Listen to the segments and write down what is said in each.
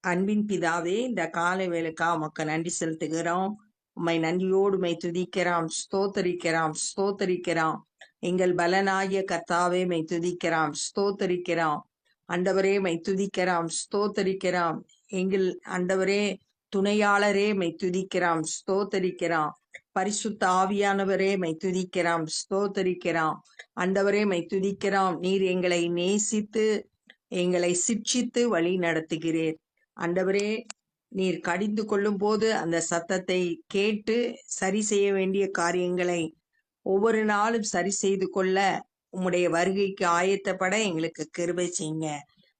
அன்பின் பிதாவே இந்த காலை வேலைக்கா உமக்கு நன்றி செலுத்துகிறோம். உம்மை நன்றியோடு உமை துதிக்கிறோம். ஸ்தோத்தரிக்கிறோம். ஸ்தோத்தரிக்கிறோம். எங்கள் பலனாகிய கர்த்தாவே மை துதிக்கிறோம். ஸ்தோத்தரிக்கிறோம். அண்டவரே மை துதிக்கிறோம். ஸ்தோத்தரிக்கிறோம். எங்கள் அண்டவரே துணையாளரே மை துதிக்கிறோம். ஸ்தோத்தரிக்கிறோம். பரிசுத்த ஆவியானவரே மை துதிக்கிறோம். ஸ்தோத்தரிக்கிறோம். அண்டவரே மை துதிக்கிறோம். நீர் எங்களை நேசித்து எங்களை சிட்சித்து வழி நடத்துகிறீர். ஆண்டவரே நீர் கடிந்து கொள்ளும் போது அந்த சத்தத்தை கேட்டு சரி செய்ய வேண்டிய காரியங்களை ஒவ்வொரு நாளும் சரி செய்து கொள்ள உம்முடைய வருகைக்கு ஆயத்தப்பட எங்களுக்கு கிருபை செய்யுங்க.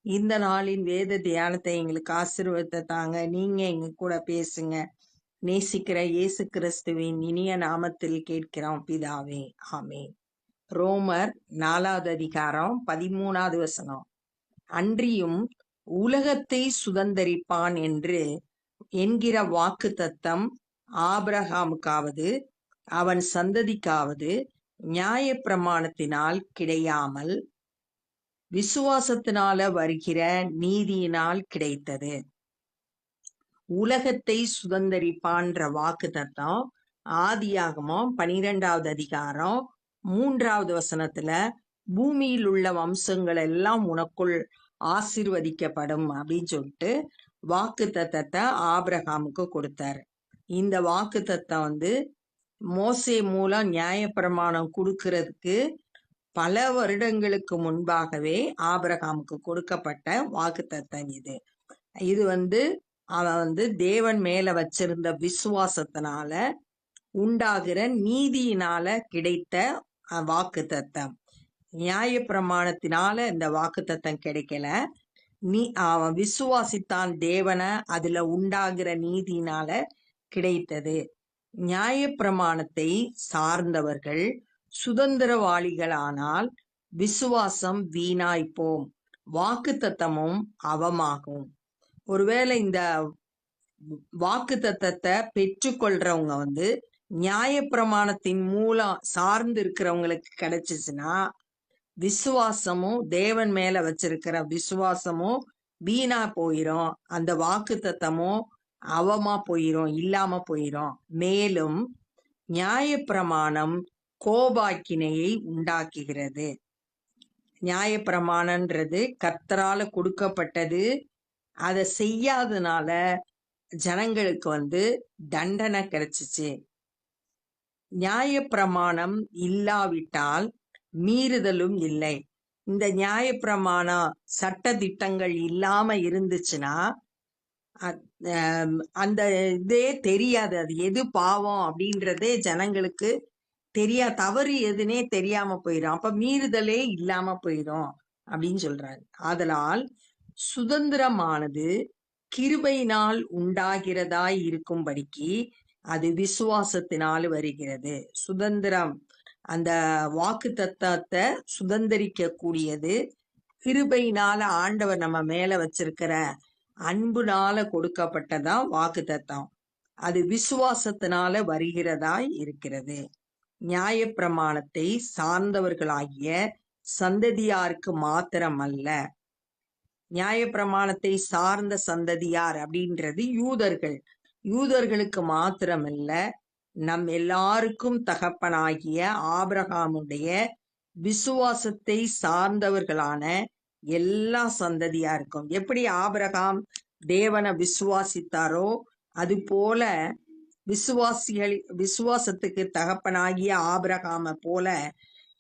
இந்த நாளின் வேத தியானத்தை எங்களுக்கு ஆசீர்வாதத்தை தாங்க. நீங்க எங்க கூட பேசுங்க. நேசிக்கிற இயேசு கிறிஸ்துவின் இனிய நாமத்தில் கேட்கிறோம் பிதாவே. ஆமென். ரோமர் நாலாவது அதிகாரம் பதிமூணாவது வசனம். அன்றியும் உலகத்தை சுதந்தரிப்பான் என்று என்கிற வாக்கு தத்தம் ஆபிரகாமுக்காவது அவன் சந்ததிக்காவது நியாய பிரமாணத்தினால் கிடையாமல் விசுவாசத்தினால வருகிற நீதியினால் கிடைத்தது. உலகத்தை சுதந்தரிப்பான்ற வாக்கு தத்தம் ஆதியாகமம் பனிரெண்டாவது அதிகாரம் மூன்றாவது வசனத்துல பூமியில் உள்ள வம்சங்கள் எல்லாம் உனக்குள் ஆசிர்வதிக்கப்படும் அப்படின்னு சொல்லிட்டு வாக்கு தத்தத்தை ஆபிரகாமுக்கு கொடுத்தாரு. இந்த வாக்கு தத்தம் வந்து மோசே மூலம் நியாயப்பிரமாணம் கொடுக்கறதுக்கு பல வருடங்களுக்கு முன்பாகவே ஆபிரகாமுக்கு கொடுக்கப்பட்ட வாக்கு தத்தம் இது. இது வந்து அவன் வந்து தேவன் மேல வச்சிருந்த விசுவாசத்தினால உண்டாகிற நீதியினால கிடைத்த வாக்கு தத்தம். நியாய பிரமாணத்தினால இந்த வாக்கு தத்தம் கிடைக்கல. நீ அவன் விசுவாசித்தான் தேவனை அதுல உண்டாகிற நீதினால கிடைத்தது. நியாய பிரமாணத்தை சார்ந்தவர்கள் சுதந்திரவாளிகளானால் விசுவாசம் வீணாய்ப்போம். வாக்கு தத்தமும் அவமாகும். ஒருவேளை இந்த வாக்கு தத்தத்தை பெற்றுக்கொள்றவங்க வந்து நியாய பிரமாணத்தின் மூலம் சார்ந்து இருக்கிறவங்களுக்கு கிடைச்சிச்சுன்னா விசுவாசமும் தேவன் மேல வச்சிருக்கிற விசுவாசமும் வீணா போயிரும். அந்த வாக்கு தத்தமும் அவமா போயிரும் இல்லாம போயிரும். மேலும் நியாய பிரமாணம் கோபாக்கினையை உண்டாக்குகிறது. நியாய பிரமாணன்றது கர்த்தரால கொடுக்கப்பட்டது. அதை செய்யாதனால ஜனங்களுக்கு வந்து தண்டனை கிடைச்சிச்சு. நியாய பிரமாணம் இல்லாவிட்டால் மீறுதலும் இல்லை. இந்த நியாய பிரமாணம் சட்ட திட்டங்கள் இல்லாம இருந்துச்சுன்னா அந்த இதே தெரியாது. அது எது பாவம் அப்படின்றதே ஜனங்களுக்கு தெரியா தவறு எதுனே தெரியாம போயிடும் அப்ப மீறுதலே இல்லாம போயிடும் அப்படின்னு சொல்றாரு. ஆதலால் சுதந்திரமானது கிருபையினால் உண்டாகிறதாய் இருக்கும்படிக்கு அது விசுவாசத்தினால் வருகிறது. சுதந்திரம். அந்த வாக்கு தத்தத்தை சுதந்திரிக்க கூடியது கிருபையினால ஆண்டவர் நம்ம மேல வச்சிருக்கிற அன்புனால கொடுக்கப்பட்டதா வாக்கு தத்தம். அது விசுவாசத்தினால வருகிறதாய் இருக்கிறது. நியாய பிரமாணத்தை சார்ந்தவர்களாகிய சந்ததியாருக்கு மாத்திரம் அல்ல நியாய பிரமாணத்தை சார்ந்த சந்ததியார் அப்படின்றது யூதர்கள். யூதர்களுக்கு மாத்திரமல்ல. நம் எல்லாருக்கும் தகப்பனாகிய ஆபிரகாமுடைய விசுவாசத்தை சார்ந்தவர்களான எல்லா சந்ததியா இருக்கும் எப்படி ஆபிரகாம் தேவனை விசுவாசித்தாரோ அது போல விசுவாசிகள் விசுவாசத்துக்கு தகப்பனாகிய ஆபிரகாம போல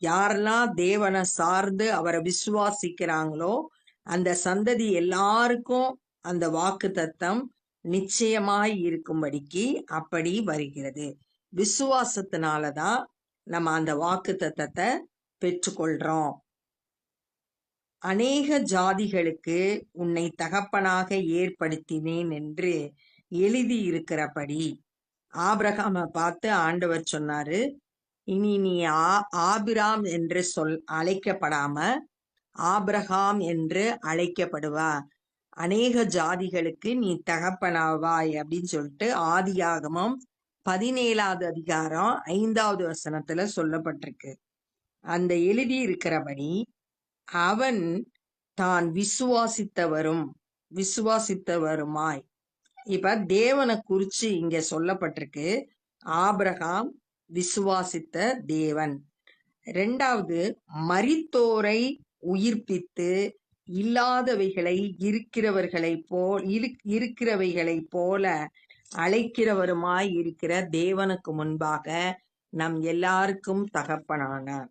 யாரெல்லாம் தேவனை சார்ந்து அவரை விசுவாசிக்கிறாங்களோ அந்த சந்ததி எல்லாருக்கும் அந்த வாக்கு தத்தம் நிச்சயமாய் இருக்கும்படிக்கு அப்படி வருகிறது. விசுவாசத்தினால தான் நம்ம அந்த வாக்கு தத்தத்தை பெற்றுக்கொள்றோம். அநேக ஜாதிகளுக்கு உன்னை தகப்பனாக ஏற்படுத்தினேன் என்று எழுதி இருக்கிறபடி ஆபிரகாம பார்த்து ஆண்டவர் சொன்னாரு இனி நீ ஆபிராம் என்று சொல் அழைக்கப்படாம ஆபிரகாம் என்று அழைக்கப்படுவா. அநேக ஜாதிகளுக்கு நீ தகப்பனாவாய் அப்படின்னு சொல்லிட்டு ஆதியாகமம் பதினேழாவது அதிகாரம் ஐந்தாவது வசனத்துல சொல்லப்பட்டிருக்கு. அந்த எழுதி இருக்கிறபடி அவன் தான் விசுவாசித்தவரும் விசுவாசித்தவருமாய். இப்ப தேவனை குறிச்சு இங்க சொல்லப்பட்டிருக்கு. ஆபிரகாம் விசுவாசித்த தேவன். ரெண்டாவது மரித்தோரை உயிர்ப்பித்து இல்லாதவைகளை இருக்கிறவர்களை போல் இருக்கிறவைகளை போல அழைக்கிறவருமாய் இருக்கிற தேவனுக்கு முன்பாக நம் எல்லாருக்கும் தகப்பனான.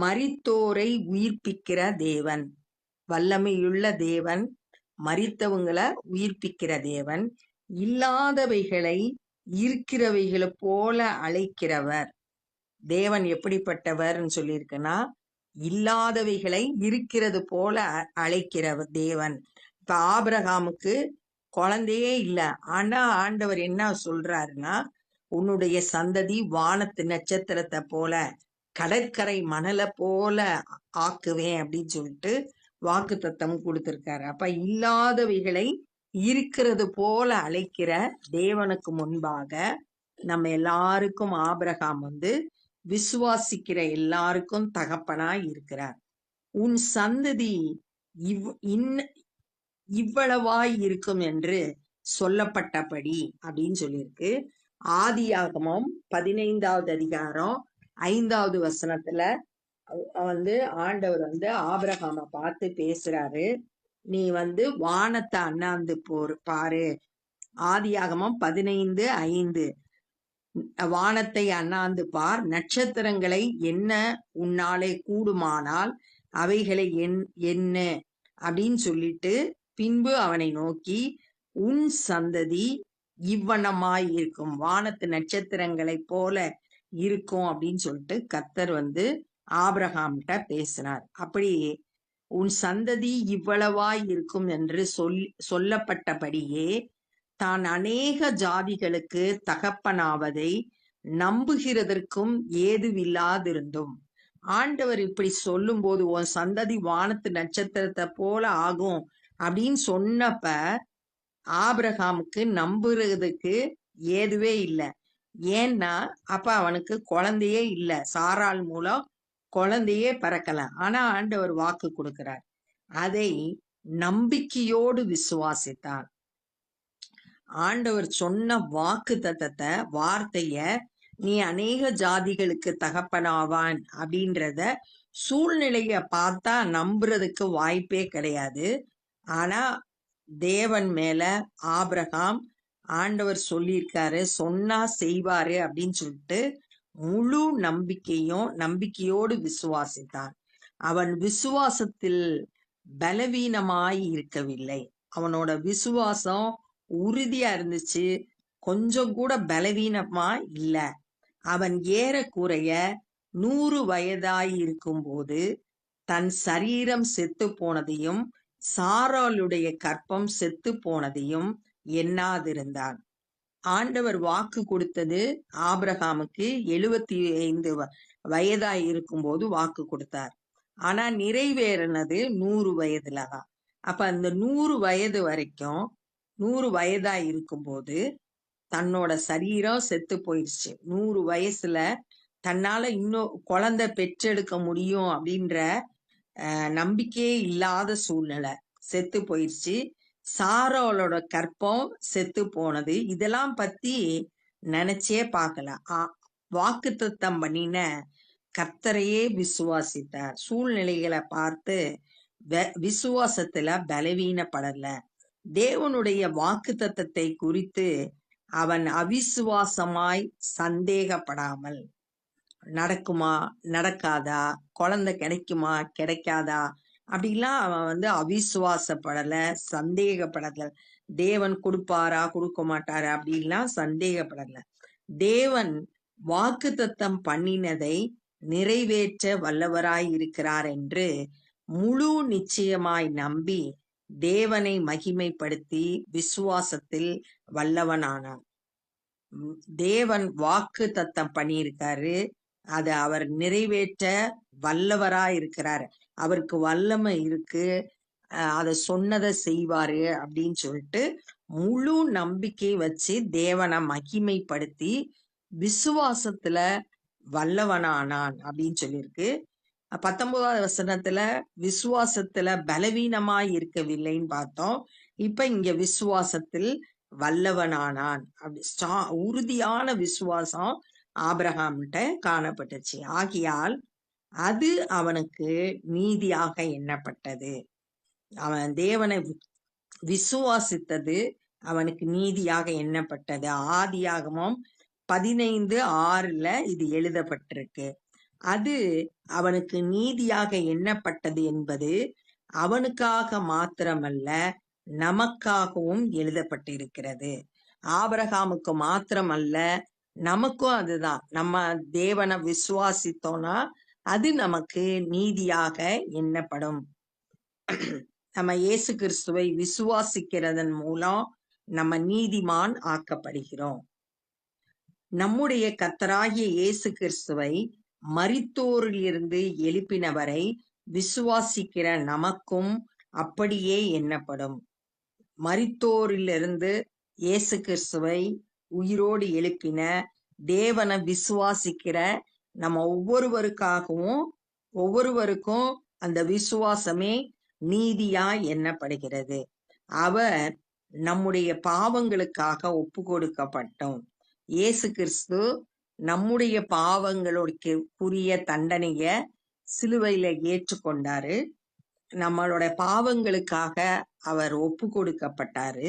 மரித்தோரை உயிர்ப்பிக்கிற தேவன். வல்லமையுள்ள தேவன் மறித்தவங்களை உயிர்ப்பிக்கிற தேவன். இல்லாதவைகளை இருக்கிறவைகளை போல அழைக்கிறவர். தேவன் எப்படிப்பட்டவர்னு சொல்லியிருக்குன்னா இல்லாதவைகளை இருக்கிறது போல அழைக்கிற தேவன். இப்ப ஆபிரகாமுக்கு குழந்தையே இல்லை. ஆனா ஆண்டவர் என்ன சொல்றாருன்னா உன்னுடைய சந்ததி வானத்து நட்சத்திரத்தை போல கடற்கரை மணலை போல ஆக்குவேன் அப்படின்னு சொல்லிட்டு வாக்கு தத்தம் கொடுத்திருக்காரு. அப்ப இல்லாதவைகளை இருக்கிறது போல அழைக்கிற தேவனுக்கு முன்பாக நம்ம எல்லாருக்கும் ஆபிரகாம் வந்து விசுவாசிக்கிற எல்லாருக்கும் தகப்பனா இருக்கிறார். உன் சந்ததி இவ் இவ்வளவாய் இருக்கும் என்று சொல்லப்பட்டபடி அப்படின்னு சொல்லியிருக்கு. ஆதியாகமம் பதினைந்தாவது அதிகாரம் ஐந்தாவது வசனத்துல வந்து ஆண்டவர் வந்து ஆபரகாம பார்த்து பேசுறாரு. நீ வந்து வானத்தை அண்ணாந்து போர் பாரு. ஆதியாகமம் பதினைந்து ஐந்து. வானத்தை அண்ணாந்து பார். நட்சத்திரங்களை என்ன உன்னாலே கூடுமானால் அவைகளை என் என்ன? அப்படின்னு சொல்லிட்டு பின்பு அவனை நோக்கி உன் சந்ததி இவ்வனமாய் இருக்கும் வானத்து நட்சத்திரங்களைப் போல இருக்கும் அப்படின்னு சொல்லிட்டு கத்தர் வந்து ஆபிரகாம்கிட்ட பேசினார் அப்படி உன் சந்ததி இவ்வளவாய் இருக்கும் என்று சொல் சொல்லப்பட்டபடியே தான் அநேக ஜாதிகளுக்கு தகப்பனாவதை நம்புகிறதற்கும் ஏதுவில்லாதிருந்தும் ஆண்டவர் இப்படி சொல்லும் போது உன் சந்ததி வானத்து நட்சத்திரத்தை போல ஆகும். அப்படின்னு சொன்னப்ப ஆபிரகாமுக்கு நம்புறதுக்கு ஏதுவே இல்லை. ஏன்னா அப்ப அவனுக்கு குழந்தையே இல்லை. சாரால் மூலம் குழந்தையே பிறக்கல. ஆனா ஆண்டவர் வாக்கு கொடுக்கிறார். அதை நம்பிக்கையோடு விசுவாசித்தார் ஆண்டவர் சொன்ன வாக்கு தத்தத்தை வார்த்தைய நீ அநேக ஜாதிகளுக்கு தகப்பனாவான் அப்படின்றத சூழ்நிலைய பார்த்தா நம்புறதுக்கு வாய்ப்பே கிடையாது. ஆனா தேவன் மேல ஆபிரகாம் ஆண்டவர் சொல்லியிருக்காரு சொன்னா செய்வாரு அப்படின்னு சொல்லிட்டு முழு நம்பிக்கையும் நம்பிக்கையோடு விசுவாசித்தான். அவன் விசுவாசத்தில் பலவீனமாய் இருக்கவில்லை. அவனோட விசுவாசம் உறுதியா இருந்துச்சு. கொஞ்சம் கூட பலவீனமா இல்ல. அவன் ஏறக்குறைய நூறு வயதாய் இருக்கும்போது தன் சரீரம் செத்து போனதையும் சாராளுடைய கற்பம் செத்து போனதையும் எண்ணாதிருந்தான் ஆண்டவர் வாக்கு கொடுத்தது ஆபிரகாமுக்கு எழுபத்தி ஐந்து வயதாய் இருக்கும்போது வாக்கு கொடுத்தார். ஆனா நிறைவேறினது நூறு வயதுல தான் அப்ப அந்த நூறு வயது வரைக்கும் நூறு வயதா இருக்கும்போது தன்னோட சரீரம் செத்து போயிடுச்சு நூறு வயசுல தன்னால இன்னும் குழந்தை பெற்றெடுக்க முடியும் அப்படின்ற நம்பிக்கையே இல்லாத சூழ்நிலை. செத்து போயிடுச்சு சாரோலோட கற்பம் செத்து போனது. இதெல்லாம் பத்தி நினைச்சே பார்க்கல. வாக்கு தத்தம் பண்ணின கர்த்தரையே விசுவாசித்தார். சூழ்நிலைகளை பார்த்து விசுவாசத்துல பலவீனப்படல. தேவனுடைய வாக்கு தத்தத்தை குறித்து அவன் அவிசுவாசமாய் சந்தேகப்படாமல் நடக்குமா நடக்காதா குழந்தை கிடைக்குமா கிடைக்காதா? அப்படிலாம் அவன் வந்து அவிசுவாசப்படல சந்தேகப்படல. தேவன் கொடுப்பாரா கொடுக்க மாட்டாரா அப்படின்லாம் சந்தேகப்படல. தேவன் வாக்கு தத்தம் பண்ணினதை நிறைவேற்ற வல்லவராய் இருக்கிறார் என்று முழு நிச்சயமாய் நம்பி தேவனை மகிமைப்படுத்தி விசுவாசத்தில் வல்லவனானான். தேவன் வாக்கு தத்தம் பண்ணியிருக்காரு. அதை அவர் நிறைவேற்ற வல்லவரா இருக்கிறார். அவருக்கு வல்லமை இருக்கு. அதை சொன்னதை செய்வாரு அப்படின்னு சொல்லிட்டு முழு நம்பிக்கை வச்சு தேவனை மகிமைப்படுத்தி விசுவாசத்துல வல்லவனானான் அப்படின்னு சொல்லியிருக்கு. பத்தொன்பதாவது வசனத்துல விசுவாசத்துல பலவீனமாய் இருக்கவில்லைன்னு பார்த்தோம். இப்ப இங்க விசுவாசத்தில் வல்லவனானான். அப்படி உறுதியான விசுவாசம் ஆபிரகாம்கிட்ட காணப்பட்டுச்சு. ஆகியால் அது அவனுக்கு நீதியாக எண்ணப்பட்டது. அவன் தேவனை விசுவாசித்தது அவனுக்கு நீதியாக எண்ணப்பட்டது. ஆதியாகமும் பதினைந்து ஆறுல இது எழுதப்பட்டிருக்கு. அது அவனுக்கு நீதியாக எண்ணப்பட்டது என்பது அவனுக்காக மாத்திரமல்ல நமக்காகவும் எழுதப்பட்டிருக்கிறது. ஆபரகாமுக்கு மாத்திரமல்ல நமக்கும் அதுதான். நம்ம தேவனை விசுவாசித்தோம்னா அது நமக்கு நீதியாக எண்ணப்படும். நம்ம இயேசு கிறிஸ்துவை விசுவாசிக்கிறதன் மூலம் நம்ம நீதிமான் ஆக்கப்படுகிறோம். நம்முடைய கத்தராகிய இயேசு கிறிஸ்துவை மரித்தோரிலிருந்து எழுப்பினவரை விசுவாசிக்கிற நமக்கும் அப்படியே எண்ணப்படும். மரித்தோரிலிருந்து இயேசு கிறிஸ்துவை உயிரோடு எழுப்பின தேவனை விசுவாசிக்கிற நம்ம ஒவ்வொருவருக்காகவும் ஒவ்வொருவருக்கும் அந்த விசுவாசமே நீதியா எண்ணப்படுகிறது. அவர் நம்முடைய பாவங்களுக்காக ஒப்பு கொடுக்கப்பட்டோம் இயேசு கிறிஸ்து நம்முடைய பாவங்களுக்கு உரிய தண்டனைய சிலுவையில ஏற்றுக்கொண்டாரு. நம்மளோட பாவங்களுக்காக அவர் ஒப்பு கொடுக்கப்பட்டாரு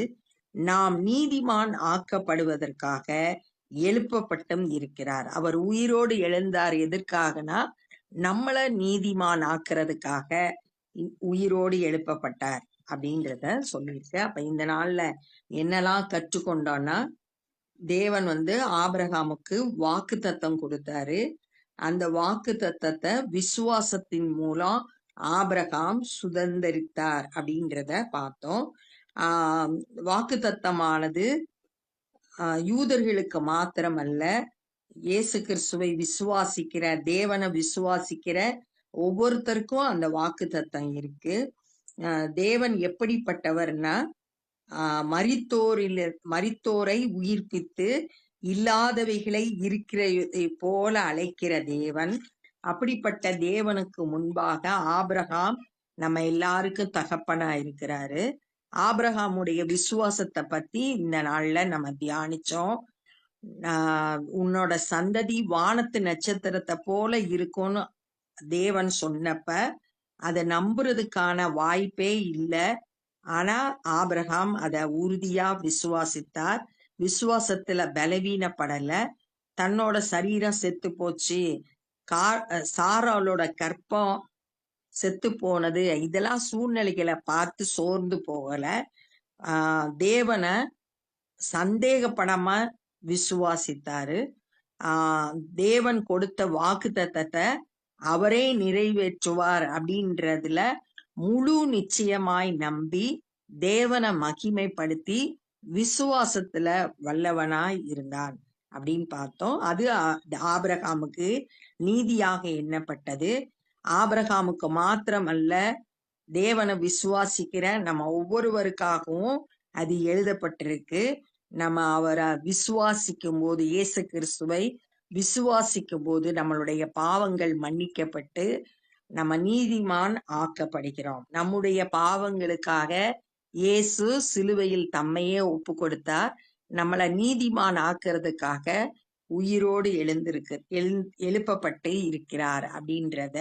நாம் நீதிமான் ஆக்கப்படுவதற்காக எழுப்பப்பட்டும் இருக்கிறார். அவர் உயிரோடு எழுந்தார் எதற்காகனா? நம்மள நீதிமான் ஆக்குறதுக்காக உயிரோடு எழுப்பப்பட்டார் அப்படிங்கிறத சொல்லியிருக்கு. அப்ப இந்த நாள்ல என்னெல்லாம் கற்றுக்கொண்டோம்னா தேவன் வந்து ஆபிரகாமுக்கு வாக்கு தத்தம் கொடுத்தாரு. அந்த வாக்கு தத்தத்தை விசுவாசத்தின் மூலம் ஆபிரகாம் சுதந்தரித்தார் அப்படிங்கிறத பார்த்தோம். வாக்கு தத்தமானது யூதர்களுக்கு மாத்திரமல்ல இயேசு கிறிஸ்துவை விசுவாசிக்கிற தேவனை விசுவாசிக்கிற ஒவ்வொருத்தருக்கும் அந்த வாக்கு தத்தம் இருக்கு. ஆஹ் தேவன் எப்படிப்பட்டவர்னா ஆஹ் மரித்தோரில் மரித்தோரை உயிர்ப்பித்து இல்லாதவைகளை இருக்கிறதை போல அழைக்கிற தேவன். அப்படிப்பட்ட தேவனுக்கு முன்பாக ஆபிரகாம் நம்ம எல்லாருக்கும் தகப்பனா இருக்கிறாரு. ஆபிரகாமுடைய விசுவாசத்தை பத்தி இந்த நாள்ல நம்ம தியானிச்சோம். ஆஹ் உன்னோட சந்ததி வானத்து நட்சத்திரத்தை போல இருக்கும்னு தேவன் சொன்னப்ப அதை நம்புறதுக்கான வாய்ப்பே இல்லை. ஆனா ஆபிரகாம் அத உறுதியா விசுவாசித்தார். விசுவாசத்துல பலவீனப்படல. தன்னோட சரீரம் செத்து போச்சு கா சாராளோட கற்பம் செத்து போனது. இதெல்லாம் சூழ்நிலைகளை பார்த்து சோர்ந்து போகல. ஆஹ் தேவனை சந்தேகப்படாம விசுவாசித்தாரு. ஆஹ் தேவன் கொடுத்த வாக்கு தத்தத்தை அவரே நிறைவேற்றுவார் அப்படின்றதுல முழு நிச்சயமாய் நம்பி தேவனை மகிமைப்படுத்தி விசுவாசத்துல வல்லவனாய் இருந்தான் அப்படின்னு பார்த்தோம். அது ஆபிரகாமுக்கு நீதியாக எண்ணப்பட்டது. ஆபிரகாமுக்கு மாத்திரமல்ல தேவனை விசுவாசிக்கிற நம்ம ஒவ்வொருவருக்காகவும் அது எழுதப்பட்டிருக்கு. நம்ம அவரை விசுவாசிக்கும் போது இயேசு கிறிஸ்துவை விசுவாசிக்கும் போது நம்மளுடைய பாவங்கள் மன்னிக்கப்பட்டு நம்ம நீதிமான் ஆக்கப்படுகிறோம். நம்முடைய பாவங்களுக்காக இயேசு சிலுவையில் தம்மையே ஒப்பு கொடுத்தார் நம்மளை நீதிமான் ஆக்குறதுக்காக உயிரோடு எழுந்திருக்கு எழு எழுப்பப்பட்டு இருக்கிறார் அப்படின்றத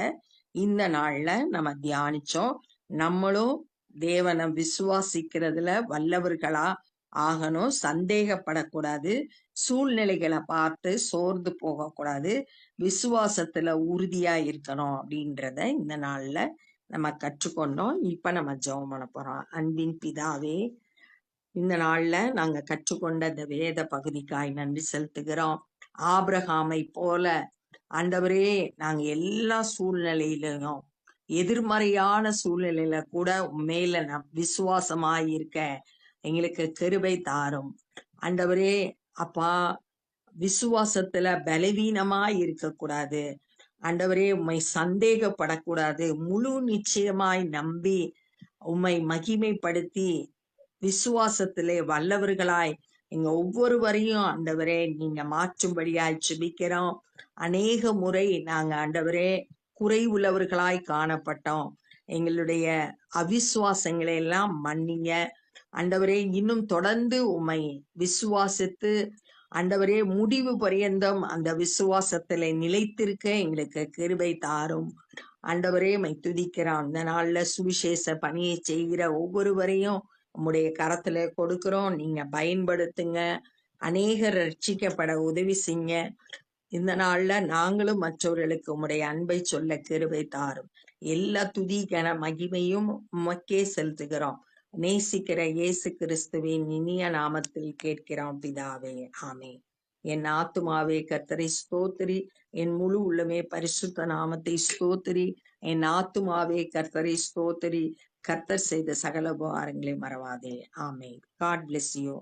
இந்த நாள்ல நம்ம தியானிச்சோம். நம்மளும் தேவனை விசுவாசிக்கிறதுல வல்லவர்களா ஆகணும். சந்தேகப்படக்கூடாது. சூழ்நிலைகளை பார்த்து சோர்ந்து போகக்கூடாது. விசுவாசத்துல உறுதியா இருக்கணும் அப்படின்றத இந்த நாள்ல நம்ம கற்றுக்கொண்டோம். இப்ப நம்ம ஜெபம் பண்ண போறோம். அன்பின் பிதாவே இந்த நாள்ல நாங்க கற்றுக்கொண்ட இந்த வேத பகுதிக்காய் நன்றி செலுத்துகிறோம். ஆபிரகாமை போல ஆண்டவரே நாங்க எல்லா சூழ்நிலையிலும் எதிர்மறையான சூழ்நிலையில கூட மேல நம் விசுவாசமாய் இருக்க எங்களுக்கு கருவை தாரும். ஆண்டவரே அப்பா விசுவாசத்துல பலவீனமா இருக்க கூடாது ஆண்டவரே உம்மை சந்தேகப்படக்கூடாது. முழு நிச்சயமாய் நம்பி உம்மை மகிமைப்படுத்தி விசுவாசத்திலே வல்லவர்களாய் எங்க ஒவ்வொருவரையும் ஆண்டவரே நீங்க மாற்றும்படியாய் ஜெபிக்கிறோம். அநேக முறை நாங்க ஆண்டவரே குறை உள்ளவர்களாய் காணப்பட்டோம். எங்களுடைய அவிசுவாசங்களை எல்லாம் மன்னிங்க. ஆண்டவரே இன்னும் தொடர்ந்து உம்மை விசுவாசித்து ஆண்டவரே முடிவு பரியந்தம் அந்த விசுவாசத்துல நிலைத்திருக்க எங்களுக்கு கிருபை தாரும். ஆண்டவரே மை துதிக்கிறோம் அந்த நாள்ல சுவிசேஷ பணியை செய்கிற ஒவ்வொருவரையும் உம்முடைய கரத்துல கொடுக்கிறோம். நீங்க பயன்படுத்துங்க. அநேகர் ரட்சிக்கப்பட உதவி செய்ய இந்த நாள்ல நாங்களும் மற்றவர்களுக்கு உம்முடைய அன்பை சொல்ல கிருபை தாரும். எல்லா துதி கன மகிமையும் உமக்கே செலுத்துகிறோம். நேசிக்கிற இயேசு கிறிஸ்துவின் இனிய நாமத்தில் கேட்கிறோம் பிதாவே. ஆமே என் ஆத்துமாவே கர்த்தரை ஸ்தோத்திரி. என் முழு உள்ளமே பரிசுத்த நாமத்தை ஸ்தோத்திரி. என் ஆத்துமாவே கர்த்தரை ஸ்தோத்திரி. கர்த்தர் செய்த சகல உபகாரங்களை மறவாதே. ஆமே காட் பிளெஸ் யூ